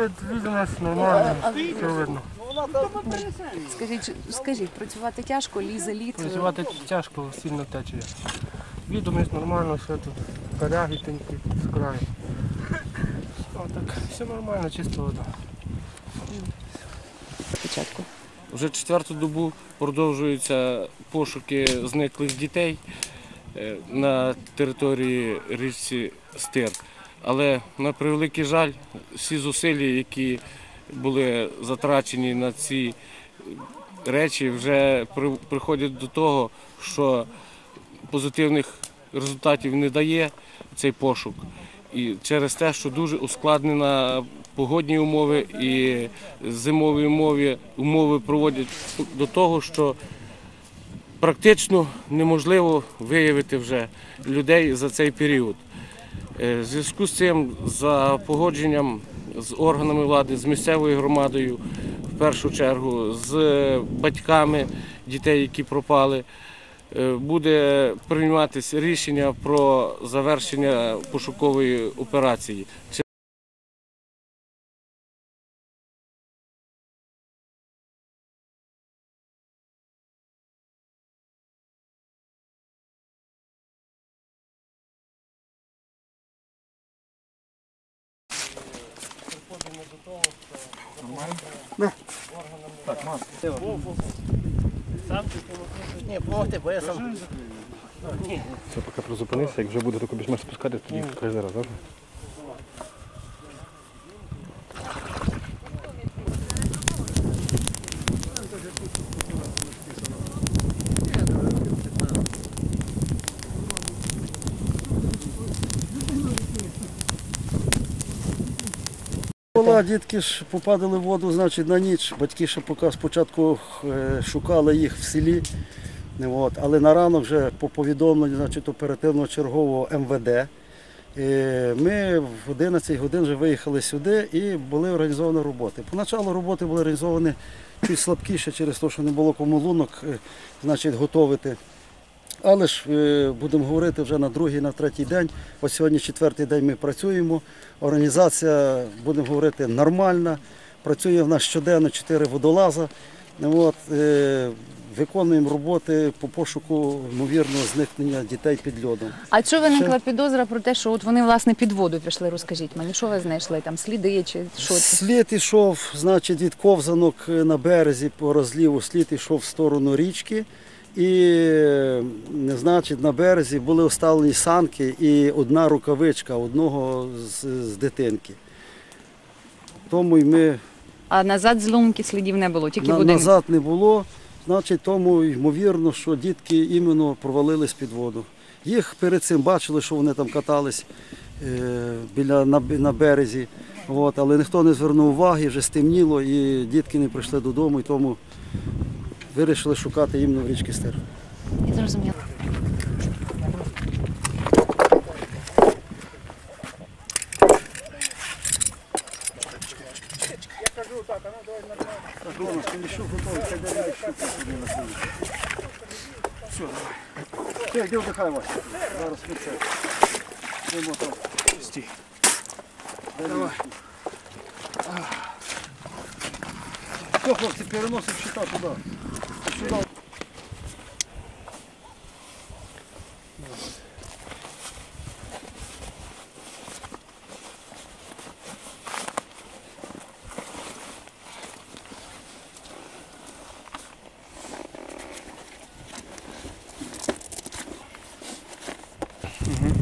Відомість нормально, все видно. Скажіть, скажіть, працювати тяжко, лізе лід. Працювати тяжко, сильно тече. Відомість нормально, все тут. Коряги тонкі з краю. Так, все нормально, чиста вода. Спочатку. Вже четверту добу продовжуються пошуки зниклих дітей е, на території річці Стир. Але на превеликий жаль, всі зусилля, які були затрачені на ці речі, вже приходять до того, що позитивних результатів не дає цей пошук. І через те, що дуже ускладнена погодні умови і зимові умови, умови проводять до того, що практично неможливо виявити вже людей за цей період. Е, В зв'язку з цим, за погодженням з органами влади, з місцевою громадою, в першу чергу, з батьками дітей, які пропали, е, буде прийматися рішення про завершення пошукової операції. Ні, помогти, бо я сам. Все, поки призупинися, як вже буде тако більш-менш спускати, тоді зараз, добре? Була, дітки ж попадали в воду, значить, на ніч. Батьки ще поки спочатку е, шукали їх в селі. От. Але на ранок вже по повідомленню значить, оперативного чергового МВД. Ми в 11 годин вже виїхали сюди і були організовані роботи. Поначалу роботи були організовані чуть слабкіше через те, що не було кому лунок е, значить, готовити. Але ж е, будемо говорити вже на другий, на третій день. Ось сьогодні четвертий день ми працюємо. Організація, будемо говорити, нормальна. Працює в нас щоденно чотири водолаза. От, е, виконуємо роботи по пошуку ймовірного зникнення дітей під льодом. А що виникла підозра про те, що от вони власне під воду пішли? Розкажіть мені, що ви знайшли там сліди чи що? Слід ішов, значить, від ковзанок на березі по розліву, слід ішов в сторону річки. І значить, на березі були оставлені санки і одна рукавичка одного з, з дитинки. Тому й ми А назад з лунки слідів не було, тільки на, будинок. назад не було. Значить, тому ймовірно, що дітки іменно провалились під воду. Їх перед цим бачили, що вони там катались е, біля на, на березі. От, але ніхто не звернув уваги, вже стемніло, і дітки не прийшли додому, і тому вирішили шукати іменно в річки Стир. Я зрозуміла. Все, йди вдихай вас. Зараз ми це. Йдемо там. Стій. Давай. Все, хлопці, переносимо щита туди.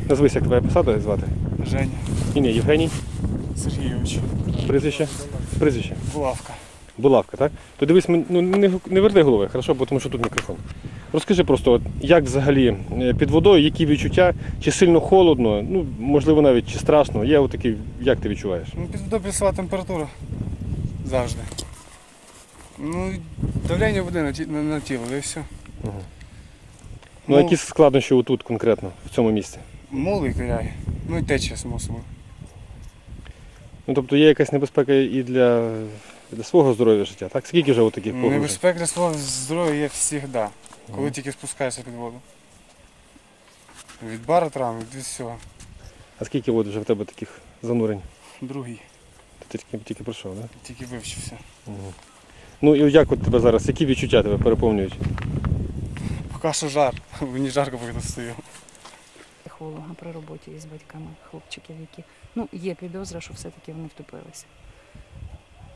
Назвись, як тебе посаду звати? Женя Ім'я Євгеній, Сергійович, прізвище. Прізвище. булавка. Булавка, так? То дивись, ну, не, не верни голови, хорошо, бо тому що тут мікрофон. Розкажи просто, от, як взагалі е, під водою, які відчуття, чи сильно холодно, ну, можливо, навіть чи страшно. Є отакий, як ти відчуваєш? Ну, під водою плюсова температура. Завжди. Ну, давлення води на, ті- на, на тіло, і все. Ну, Ну, які складнощі отут конкретно, в цьому місці? Мулий киляє. Ну і тече, само собою. Ну, тобто є якась небезпека і для, для свого здоров'я життя, так? Скільки вже отаких погружень? Небезпека для свого здоров'я є завжди, коли тільки спускаєшся під воду. Від баротравм, від всього. А скільки от вже в тебе таких занурень? Другий. Ти тільки, тільки прийшов, так? Тільки вивчився. Ну і як от тебе зараз, які відчуття тебе переповнюють? Поки що жар. Мені жарко, поки тут стою. Психолога при роботі із батьками хлопчиків, які ну є підозра, що все-таки вони втопилися.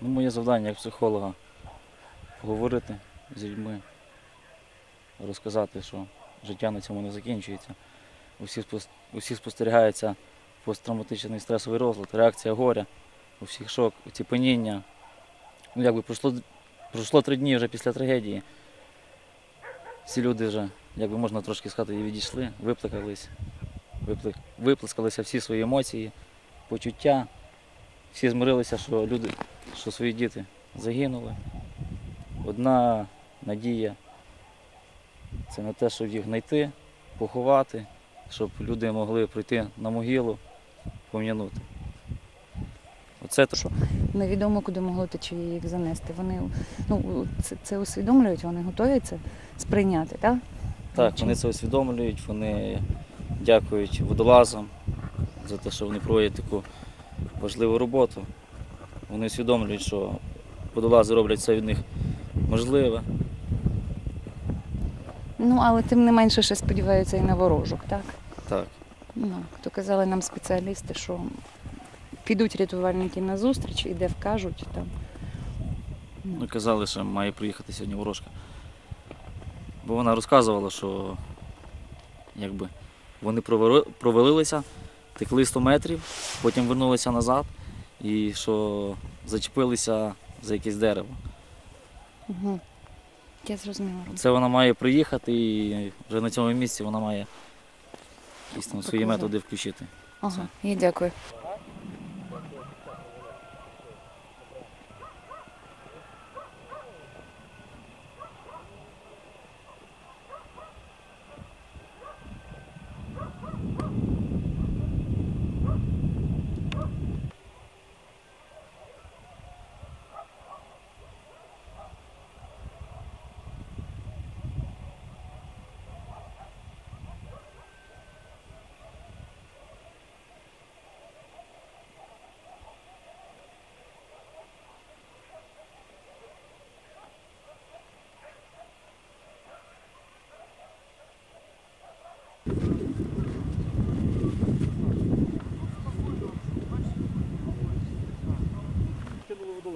Ну, моє завдання як психолога поговорити з людьми, розказати, що життя на цьому не закінчується. Усі, усі спостерігається посттравматичний стресовий розлад, реакція горя, у всіх шок, оціпеніння. Ну, якби пройшло, пройшло три дні вже після трагедії. Всі люди вже, якби можна трошки сказати, відійшли, виплакались, виплак- виплескалися всі свої емоції, почуття. Всі змирилися, що люди, що свої діти загинули. Одна надія це на те, щоб їх знайти, поховати, щоб люди могли прийти на могилу, пом'янути. Оце те, що Невідомо, куди могло течії їх занести. Вони ну це, це усвідомлюють, вони готові це сприйняти, так? так, вони це усвідомлюють, вони дякують водолазам за те, що вони проводять таку важливу роботу. Вони усвідомлюють, що водолази роблять все від них можливе. Ну але тим не менше ще сподіваються і на ворожок, так? Так. Ну, то казали нам спеціалісти, що підуть рятувальники на зустріч і де вкажуть там. Ну, казали, що має приїхати сьогодні ворожка. Бо вона розказувала, що якби, вони провели- провалилися, текли 100 метрів, потім вернулися назад і що зачепилися за якесь дерево. Угу. Я зрозуміла. Це вона має приїхати і вже на цьому місці вона має якісь там свої методи включити. Ага, і дякую.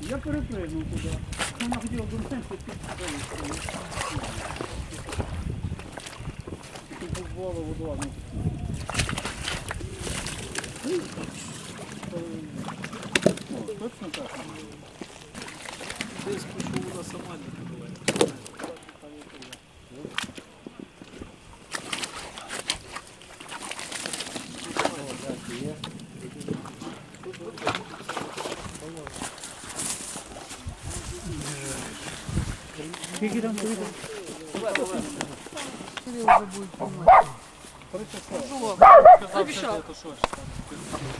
Я перепригнув туди. Вона хотіла до мене Бувало водолазом. Точно так?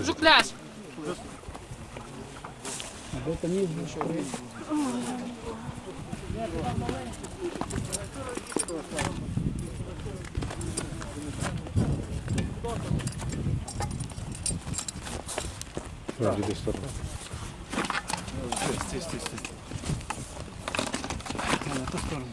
Жукляш! Ну, йди в сторону. Стій, стій, стій. На ту сторону.